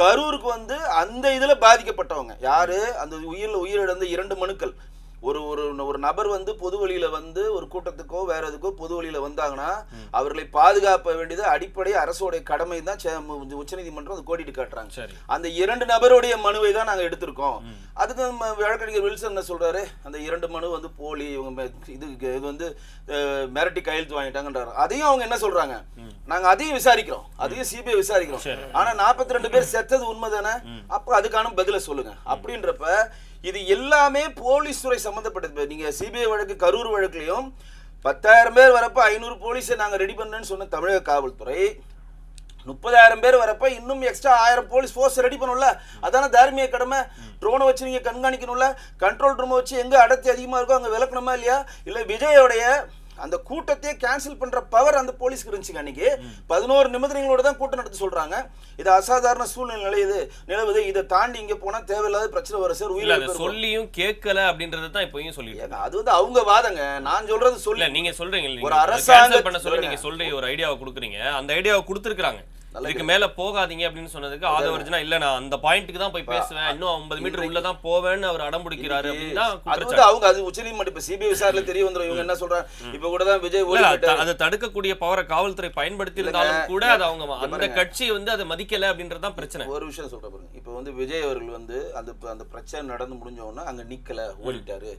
கரூருக்கு வந்து அந்த இதுல பாதிக்கப்பட்டவங்க. யாரு? அந்த உயிரில் உயிரிழந்த இரண்டு மனுக்கள். ஒரு ஒரு ஒரு நபர் வந்து பொது வழியில வந்து ஒரு கூட்டத்துக்கோ வேற எதுக்கோ பொது வழியில வந்தாங்கன்னா அவர்களை பாதுகாக்க வேண்டியது அடிப்படை அரசோடைய கடமை தான் உச்சநீதிமன்றம் அது கோடிட்டு காட்டுறாங்க. அந்த இரண்டு நபருடைய மனுவை தான் நாங்க எடுத்திருக்கோம். அதுக்கு நம்ம வழக்கறிஞர் வில்சன் என்ன சொல்றாரு? அந்த இரண்டு மனு வந்து போலி இவங்க இது இது வந்து மிரட்டி கையெழுத்து வாங்கிட்டாங்கன்றாரு. அதையும் அவங்க என்ன சொல்றாங்க? நாங்க அதையும் விசாரிக்கிறோம். அதையும் சிபிஐ விசாரிக்கிறோம். சரி. ஆனா 42 ரெண்டு பேர் செத்தது உண்மைதானே? அப்ப அதுக்கான பதில சொல்லுங்க. அப்படின்றப்ப இது எல்லாமே போலீஸ் துறை சம்மந்தப்பட்டது நீங்கள் சிபிஐ வழக்கு கரூர் வழக்குலையும் பத்தாயிரம் பேர் வரப்போ ஐநூறு போலீஸை நாங்கள் ரெடி பண்ணேன்னு சொன்ன தமிழக காவல்துறை முப்பதாயிரம் பேர் வரப்ப இன்னும் எக்ஸ்ட்ரா ஆயிரம் போலீஸ் ஃபோர்ஸ் ரெடி பண்ணும்ல? அதான தார்மீக கடமை. ட்ரோனை வச்சு நீங்கள் கண்காணிக்கணும்ல? கண்ட்ரோல் ரூமை வச்சு எங்கே அடர்த்தி அதிகமாக இருக்கோ அங்கே விளக்கணுமா இல்லையா? இல்லை விஜயோடைய அந்த கூட்டத்தையே கேன்சல் பண்ற பவர் அந்த போலீஸ்க்கு இருந்துச்சுங்க அன்னைக்கு. பதினோரு நிபந்தனைகளோட தான் கூட்டம் நடத்த சொல்றாங்க. இது அசாதாரண சூழ்நிலை நிலையுது நிலவுது. இதை தாண்டி இங்க போனா தேவையில்லாத பிரச்சனை வர சார். உயிரிழப்பு சொல்லியும் கேட்கல அப்படின்றத தான் இப்பயும் ஏங்க, அது வந்து அவங்க வாதங்க. நான் சொல்றது சொல்லி நீங்க சொல்றீங்க ஒரு நீங்க அரசாங்க- cancel பண்ண சொல்லி நீங்க சொல்றீங்க ஒரு ஐடியாவை கொடுக்குறீங்க. அந்த ஐடியாவை கொடுத்துருக்காங்க இதுக்கு மேல போகாதீங்க அப்படின்னு சொன்னதுக்கு ஆதவர்ஜனா இல்ல நான் அந்த பாயிண்ட்க்கு தான் போய் பேசுவேன். இன்னும் 50 மீட்டர் உள்ள தான் போவேன்னு அவர் அடம் பிடிக்கிறாரு அப்படின்னு அவங்க அது உச்சநீதிமன்றம் இப்ப சிபிஐ விசாரணை தெரிய வந்துரும். இவங்க என்ன சொல்றாங்க? இப்ப கூட தான் விஜய். அது- தடுக்கக்கூடிய பவரை காவல்துறை பயன்படுத்தி இருந்தாலும் கூட அது அவங்க அந்த கட்சி வந்து அதை மதிக்கல அப்படின்றது தான் பிரச்சனை. ஒரு விஷயம் சொல்றேன் பாருங்க. இப்ப வந்து விஜய் அவர்கள் வந்து அந்த அந்த பிரச்சனை நடந்து முடிஞ்ச உடனே அங்க நிக்கல ஓடிட்டாரு.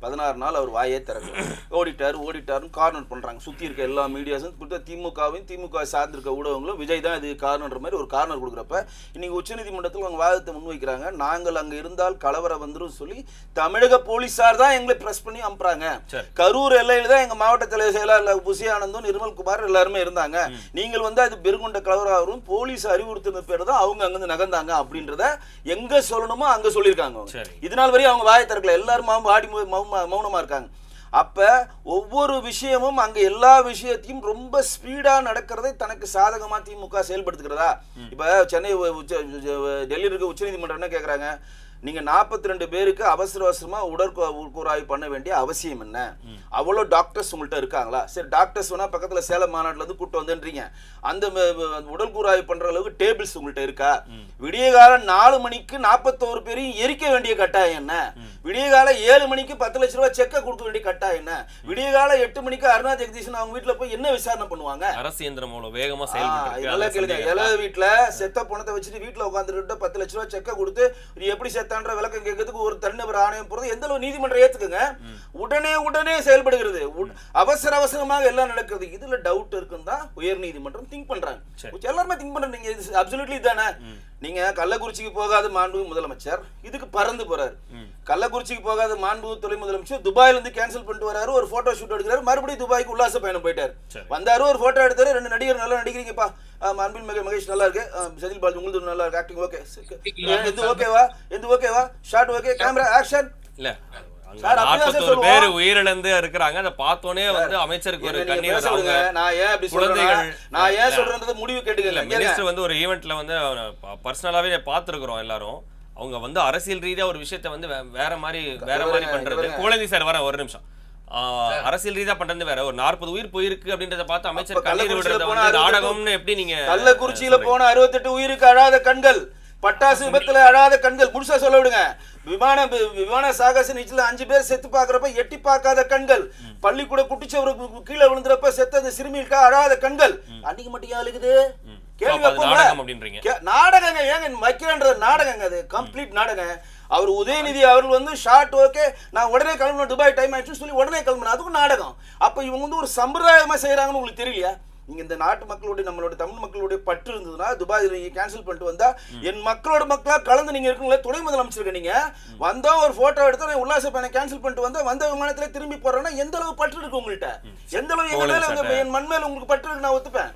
பதினாறு நாள் அவர் வாயே திறக்கல. ஓடிட்டாரு ஓடிட்டாருன்னு கார்னர் பண்றாங்க. சுத்தி இருக்க எல்லா மீடியாஸும் திமுகவையும் திமுக சார்ந்திருக்க ஊடகங்களும் விஜய் தான் இது காரணன்ற மாதிரி ஒரு கார்னர் கொடுக்குறப்ப இன்னைக்கு உச்சநீதிமன்றத்தில் அவங்க வாதத்தை முன்வைக்கிறாங்க. நாங்கள் அங்க இருந்தால் கலவரம் வந்துரும் சொல்லி தமிழக போலீசார் தான் எங்களை பிரஸ் பண்ணி அனுப்புறாங்க. கரூர் எல்லையில தான் எங்க மாவட்ட தலைவர் செயலாளர் புசி ஆனந்தும் நிர்மல் குமார் எல்லாருமே இருந்தாங்க. நீங்கள் வந்து அது பெருங்கொண்ட கலவரம் போலீஸ் அறிவுறுத்தின பேர் தான் அவங்க அங்கிருந்து நகர்ந்தாங்க அப்படின்றத எங்க சொல்லணுமோ அங்க சொல்லியிருக்காங்க அவங்க. சரி. இது நாள் வரையும் அவங்க வாயை திறக்கல. எல்லாரும் வாடி மௌ- மௌ- மௌனமா இருக்காங்க. அப்ப ஒவ்வொரு விஷயமும் அங்க எல்லா விஷயத்தையும் ரொம்ப ஸ்பீடா நடக்கிறதை தனக்கு சாதகமா திமுக செயல்படுத்துகிறதா? இப்ப சென்னை டெல்லியில் இருக்க உச்சநீதிமன்றம் என்ன கேக்குறாங்க? நீங்க 42 ரெண்டு பேருக்கு அவசர அவசரமா உடற்கூறாய்வு பண்ண வேண்டிய அவசியம் என்ன? அவ்வளோ டாக்டர்ஸ் உங்கள்கிட்ட இருக்காங்களா? சரி டாக்டர்ஸ் வேணா பக்கத்துல சேலம் மாநாட்டுல இருந்து கூட்டு வந்துன்றீங்க. அந்த உடல் கூறாய்வு பண்ற அளவுக்கு டேபிள்ஸ் உங்கள்கிட்ட இருக்கா? விடிய காலம் நாலு மணிக்கு நாற்பத்தோரு பேரையும் எரிக்க வேண்டிய கட்டாயம் என்ன? விடிய காலம் ஏழு மணிக்கு பத்து லட்ச ரூபாய் செக்கை கொடுக்க வேண்டிய கட்டாயம் என்ன? விடிய காலம் எட்டு மணிக்கு அருணா ஜெகதீஷன் அவங்க வீட்டுல போய் என்ன விசாரணை பண்ணுவாங்க? அரசு இயந்திரம் மூலம் வேகமா ஆ, செயல்பட்டு நல்லா கேளுங்க. இலை வீட்டுல செத்த பணத்தை வச்சுட்டு வீட்டுல உட்காந்துட்டு பத்து லட்ச ரூபாய் செக்கை கொடுத்து எப்படி செத்தான்ற விளக்கம் கேட்கறதுக்கு ஒரு தனிநபர் ஆணையம் போறது எந்த அளவு நீதிமன்றம் ஏத்துக்குங்க? உடனே உடனே செயல்படுகிறது. அவசர அவசரமாக எல்லாம் நடக்கிறது இதுல டவுட் இருக்குன்னு தான் உயர் நீதிமன்றம் திங்க் பண்றாங்க. எல்லாருமே திங்க் பண்றாங்க நீங்க அப்சல்யூட்லி தானே நீங்க கள்ளக்குறிச்சிக்கு போகாத மாண்பு முதலமைச்சர். இதுக்கு பறந்து போறாரு. கள்ளக்குறிச்சிக்கு போகாத மாண்பு துணை முதலமைச்சர் துபாயில இருந்து கேன்சல் பண்ணிட்டு வராரு. ஒரு போட்டோ ஷூட் எடுக்கிறாரு. மறுபடியும் துபாய்க்கு உல்லாச பயணம் போயிட்டாரு. வந்தாரு ஒரு போட்டோ எடுத்தாரு. ரெண்டு நடிகர் நல்லா நடிக்கிறீங்கப்பா. அன்பில் மகே மகேஷ் நல்லா இருக்கு. செதில் பாலாஜி உங்களுக்கு நல்லா இருக்கு. ஆக்டிங் ஓகே எது ஓகேவா எது ஓகேவா ஷார்ட் ஓகே கேமரா ஆக்ஷன் இல்ல. அங்க சார், அப்படிதான் சார் 41 சொல்லுவோம். பேர் உயிரிழந்து இருக்கிறாங்க. அதை பார்த்தோனே வந்து அமைச்சருக்கு ஒரு கண்ணீர் அவங்க விடுங்க நான் ஏன் அப்படி சொல்றேன்னா குழந்தைகள் நான் ஏன். சொல்றேன்றது முடிவு கேட்டுக்கல மினிஸ்டர் வந்து ஒரு ஈவெண்ட்ல வந்து பர்சனலாவே பார்த்துருக்குறோம் எல்லாரும். அவங்க வந்து அரசியல் ரீதியா ஒரு விஷயத்தை வந்து வேற மாதிரி வேற மாதிரி பண்றது. குழந்தை சார் வர ஒரு நிமிஷம். அரசியல் ரீதியா பண்றது வேற. ஒரு நாற்பது உயிர் போயிருக்கு அப்படின்றத பார்த்து அமைச்சர் விடுறத அறுபத்தெட்டு நாடகம்னு எப்படி நீங்க கள்ளக்குறிச்சியில போன அறுபத்தெட்டு உயிருக்கு அழாத கண்கள். பட்டாசு விபத்துல அழாத கண்கள். முழுசா சொல்ல விடுங்க. விமான விமான சாகச நிச்சல அஞ்சு பேர் செத்து பாக்குறப்ப எட்டி பார்க்காத கண்கள். பள்ளிக்கூட குட்டிச்சவரு கீழே விழுந்துறப்ப செத்த அந்த சிறுமிக்கா அழாத கண்கள். அன்னைக்கு மட்டும் ஏன் நாடகம் அப்படின்றீங்க. நாடகங்க ஏங்க வைக்கிறேன்றது நாடகங்க அது கம்ப்ளீட் நாடகம் அவர் உதயநிதி அவர்கள் வந்து ஷார்ட் ஓகே நான் உடனே கிளம்பணும் துபாய் டைம் ஆயிடுச்சுன்னு சொல்லி உடனே கிளம்பணும் அதுக்கும் நாடகம். அப்ப இவங்க வந்து ஒரு சம்பிரதாயமா செய்யறாங்கன்னு உங்களுக்கு தெரியலையா? நீங்க இந்த நாட்டு மக்களுடைய நம்மளோட தமிழ் மக்களுடைய பற்று இருந்ததுன்னா துபாய் நீங்க கேன்சல் பண்ணிட்டு வந்தா என் மக்களோட மக்களா கலந்து நீங்க இருக்கீங்களா துணை முதலமைச்சர் நீங்க. வந்தா ஒரு போட்டோ எடுத்து நான் உல்லாச பயணம் கேன்சல் பண்ணிட்டு வந்தா வந்த விமானத்துல திரும்பி போறேன்னா எந்த அளவு பற்று இருக்கு உங்கள்கிட்ட எந்த அளவு என் மண் மேல உங்களுக்கு பற்று இருக்கு நான் ஒத்துப்பேன்.